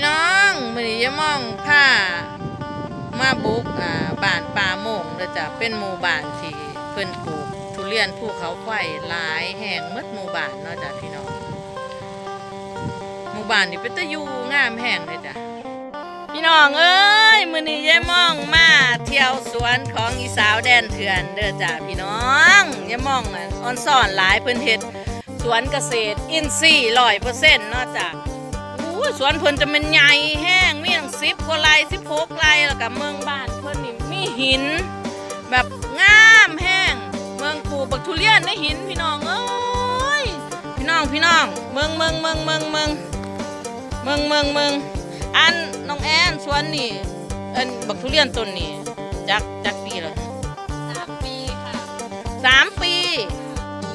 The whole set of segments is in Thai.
พี่น้องมือนี้ยายม่องผ้ามาบุกอ่าบ้านป่าโมงเด้อจ้ะเป็นหมู่บ้านที่เพิ่นปลูกทุเรียนภูเขาไฟหลายแห่งหมดหมู่บ้านเนาะจ้ะพี่น้องหมู่บ้านนี่เป็นตะยูงามแห่งเลยจ้ะพี่น้องเอ้ยมือนี้ยายม่องมาเที่ยวสวนของอีสาวแดนเถื่อนเด้อจ้ะพี่น้องยายม่องอะออนซ่อนหลายเพิ่นเฮ็ดสวนเกษตรอินทรีย์ร้อยเปอร์เซ็นต์เนาะจ้ะ อู้สวนเพิ่นจะเป็นใหญ่แห้งมีทั้งสิบกว่าไร่สิบหกไร่แล้วก็เมืองบ้านเพิ่นนี่มีหิน แบบงามแห้งเมืองปลูกบักทุเรียนในหินพี่น้องเอ้ยพี่น้องพี่น้องเมืองเมืองเมืองเมืองเมืองเมืองเมืองเมืองอันน้องแอนสวนนี่อันบักทุเรียนต้นนี่จักจักปีแล้วสามปีค่ะสามปี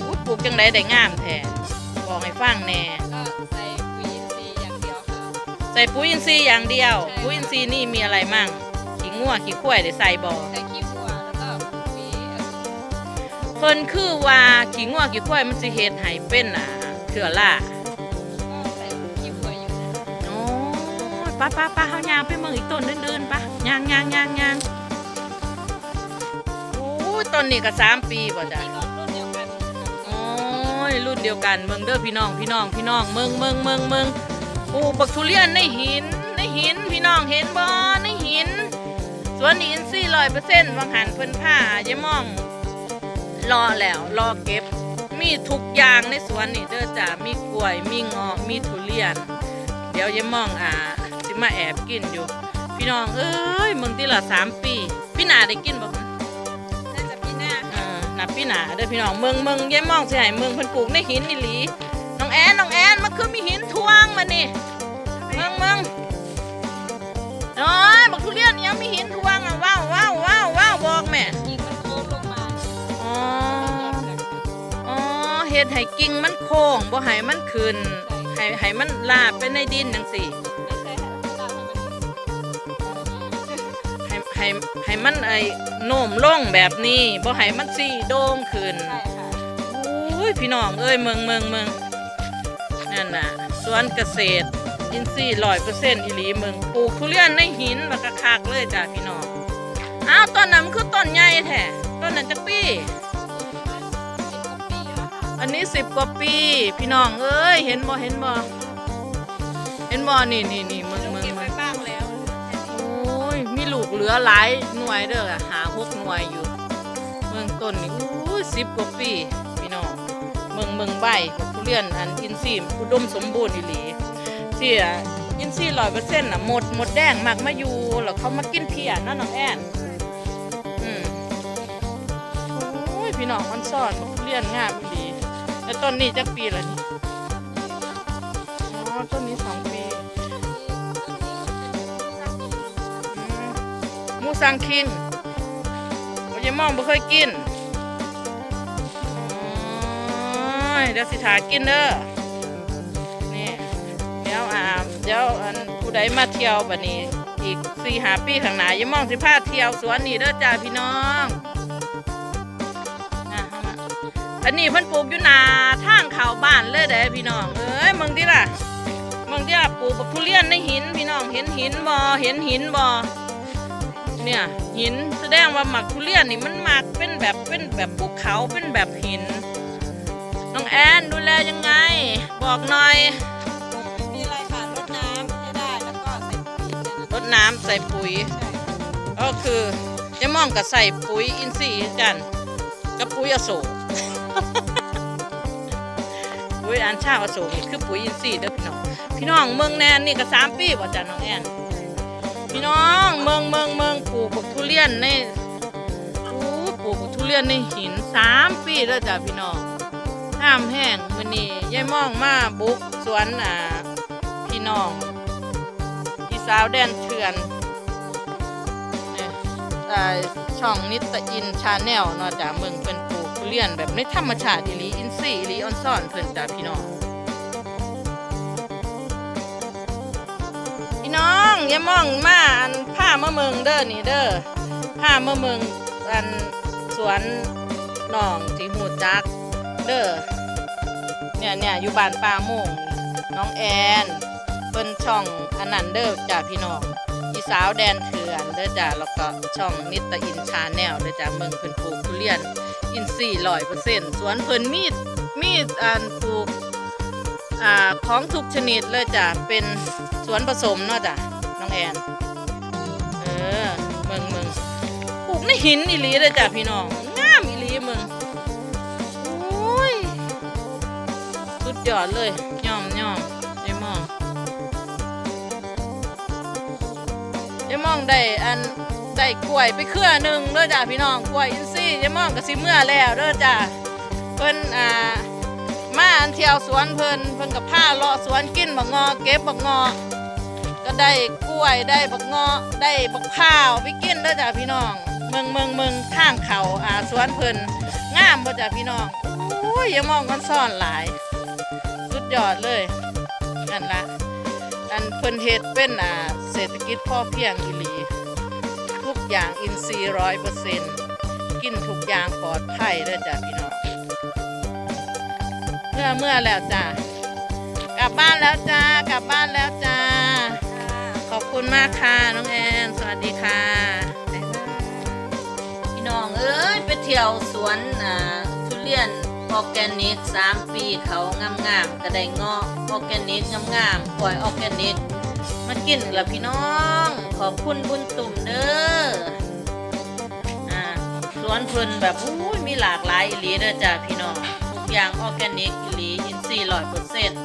อู้ปลูกจังไดได้งามแท้บอกให้ฟังแหน่ ใส่ปุ๋ยอินทรีย์อย่างเดียว ใช่ค่ะปุ๋ยอินทรีย์นี่มีอะไรมั่งขี้งัวขี้ข้วยได้ใส่บ่ใส่ขี้วัวแล้วก็ปุ๋ยเอ่อเพิ่นคือว่าขี้งัวขี้ข้วยมันสิเฮ็ดให้เป็นอ่าเถื่อล่าก็ใส่ขี้วัวอยู่นะโอ้ยป้าป้าป้าเฮายางไปเมืองอีกต้นอื่นๆปะยางยางยางยางโอ้ยต้นนี้ก็สามปีบ่จ้ะนี่ก็รุ่นเดียวกันกับโอ้ยรุ่นเดียวกันเมืองเด้อพี่น้องพี่น้องพี่น้องเมืองเมืองเมืองเมือง ปลูกบักทุเรียนในหิน ในหินพี่น้องเห็นบ่ในหิน สวนนี้อินซี่ร้อยเปอร์เซ็นต์วางหันเพิ่นผ้ายายม่อง รอแล้วรอเก็บ มีทุกอย่างในสวนนี่เด้อจ้ามีกล้วย มีเงาะมีทุเรียน เดี๋ยวยายม่องอ่าสิมาแอบกินอยู่ พี่น้องเอ้ยมึงที่ละสามปี พี่หนาได้กินบ่คะน่าจะปีหน้าเออนับพี่หนาเด้อพี่น้องเมืองเมืองยายม่องสิให้เมืองเพิ่นปลูกในหินนี่หลี น้องแอนน้องแอนมันคือมีหินทวงมานี่เมืองเมืองน้อยบอกทุเรียนยังมีหินทวงอะว้าวว้าวว้าวว้าวบอกแม่ยิงมันโค้งลงมาอ๋ออ๋อเฮ็ดให้กิ่งมันโค้งบ่ให้มันขึ้นให้ให้มันลาบไปในดินจังซี่ไม่ใช่ค่ะตามให้มันให้ให้ให้มันไอ้โน้มลงแบบนี้บ่ให้มันซี่โด่งขึ้นใช่ค่ะอุ้ยพี่น้องเอ้ยเมืองเมืองเมือง นั่นน่ะสวนเกษตรอินทรีย์ร้อยเปอร์เซ็นต์อีหลีเมืองปลูกทุเรียนในหินบักคักๆเลยจ้ะพี่น้องอ้าวต้นนั้นมันคือต้นใหญ่แท้ต้นนั้นจักปีสิบกว่าปีแล้วค่ะอันนี้สิบกว่าปี พี่น้องเอ้ยเห็นบ่เห็นบ่เห็นบ่นี่นี่นี่มึงมึงเก็บมึไว้งบ้างแล้วโอ้ยมีลูกเหลือหลายหน่วยเด้อหาหกหน่วยอยู่ เมืองต้นนี่อู้สิบกว่าปีพี่น้อง เมืองเมืองใบกับทุเรียนอันอินทรีย์อุดมสมบูรณ์อีหลีที่อะอินทรีร้อยเปอร์เซ็นต์น่ะหมดหมดแดงมากมาอยู่แล้วเขามากินเพียนั่นน้องแอนอืมโอ้ยพี่น้องมันซ่อนทุเรียนงามอีหลีแล้วต้นนี้จะปีละนี่อ๋อต้นนี้สองปีมูสังคิงโอ้ยมองบ่เคยกิน อ้ยเดี๋ยวสิถากินเด้อนี่เดี๋ยวอ่าเดี๋ยวอันผู้ใดมาเที่ยวแบบนี้ อีกสี่หาปีข้างหน้ายายมองสิพาเที่ยวสวนนี่เด้อจ้าพี่น้องอะท่านนี้เพิ่นปลูกอยู่นาทางเขาบ้านเลยเด้อพี่น้องเอ้ยมึงดิล่ะมึงดิล่ะปลูกบักทุเรียนในหินพี่น้องเห็นหินบ่เห็นหินบ่เนี่ยหินแสดงว่าหมักทุเรียนนี่มันหมักเป็นแบบเป็นแบบภูเขาเป็นแบบหิน แอนดูแลยังไง บอกหน่อยมีอะไรค่ะรดน้ำให้ได้แล้วก็ใส่ปุ๋ยแค่นั้นรดน้ำใส่ปุ๋ยใช่ก็คือจะมองกับใส่ปุ๋ยอินทรีย์กันกับปุ๋ยอโศกปุ๋ยอันชาอโศกนี่คือปุ๋ยอินทรีย์เด้อพี่น้องพี่น้องเมืองแนนนี่ก็สามปีบ่จ้ะน้องแอนพี่น้องเมืองเมืองเมืองปลูกบักทุเรียนในอู้ปลูกบักทุเรียนในหินสามปีแล้วจ้ะพี่น้อง ห้ามแห้งมื้อนี้ยายมองมาบุกสวนอ่าพี่น้องพี่สาวแดนเถื่อนเนี่ยอ่ช่องนิตอินชาแนลเนาะจากเมืองเพิ่นปลูกเรียนแบบในธรรมชาติอีหลีอินซีย์อีหลีออนซ่อนเพิ่นจ้าพี่น้องพี่น้องอย่ามองมาอันผ้าเมื่อเมืองเด้อนี่เด้อผ้าเมื่อเมืองอันสวนหนองที่หูจัก เด้อเนี่ยเนี่ยอยู่บ้านป่าโมงน้องแอนเพิ่นช่องอันนั้นเด้อจ้าพี่น้องอีสาวแดนเถื่อนเด้อจ้าแล้วก็ช่องนิตอินชาแนลเด้อจ้าเมืองเพิ่นปลูกทุเรียน อินทรีย์ร้อยเปอร์เซ็นต์สวนเพิ่นมีดมีดอันปลูกอ่าของทุกชนิดเลยจ้าเป็นสวนผสมเนาะจ้าน้องแอน เออเมืองเมืองปลูกในหินอีหลีเลยจ้ะพี่น้องงามอีหลีเมือง ยอดเลยย่อมย่อมยายมองยายมองได้อันได้กล้วยไปเครือหนึ่งเด้อจ้ะพี่น้องกล้วยอินซี่ยายมองก็สิเมื่อแล้วเด้อจ้ะเพิ่นอ่ามาอันเที่ยวสวนเพิ่นเพิ่นกับผ้าเลาะสวนกินบักงอเก็บบักงอก็ได้กล้วยได้บักงาะได้บักข้าวไปกินเด้อจ้ะพี่น้องเมืองเมืองเมืองข้างเขาอ่าสวนเพิ่นงามบ่จ้ะพี่น้องโอ้ยอย่ามองกันซ่อนหลาย ยอดเลยนั่นละอันเพิ่นเฮ็ดเป็นอ่าเศรษฐกิจพ่อเพียงอีหลี ทุกอย่างอินทรีย์ร้อยเปอร์เซ็นต์กินทุกอย่างปลอดภัยเด้อจ้ะพี่น้องเมื่อเมื่อแล้วจ้ะกลับบ้านแล้วจ้ากลับบ้านแล้วจ้าขอบคุณมากค่ะน้องแอนสวัสดีค่ะพี่น้องเอ้ยไปเที่ยวสวนอ่าทุเรียน ออร์แกนิกสามปีเขางามๆกระไดงอออร์แกนิกงามๆปล่อยออร์แกนิกมากินละพี่น้อง ขอบคุณบุญตุ่มเด้ออ่าสวนเพิ่นแบบอู้มีหลากหลายอีหลีเด้อจ้าพี่น้องทุกอย่างออร์แกนิกอีหลีอินทรีย์ร้อยเปอร์เซ็นต์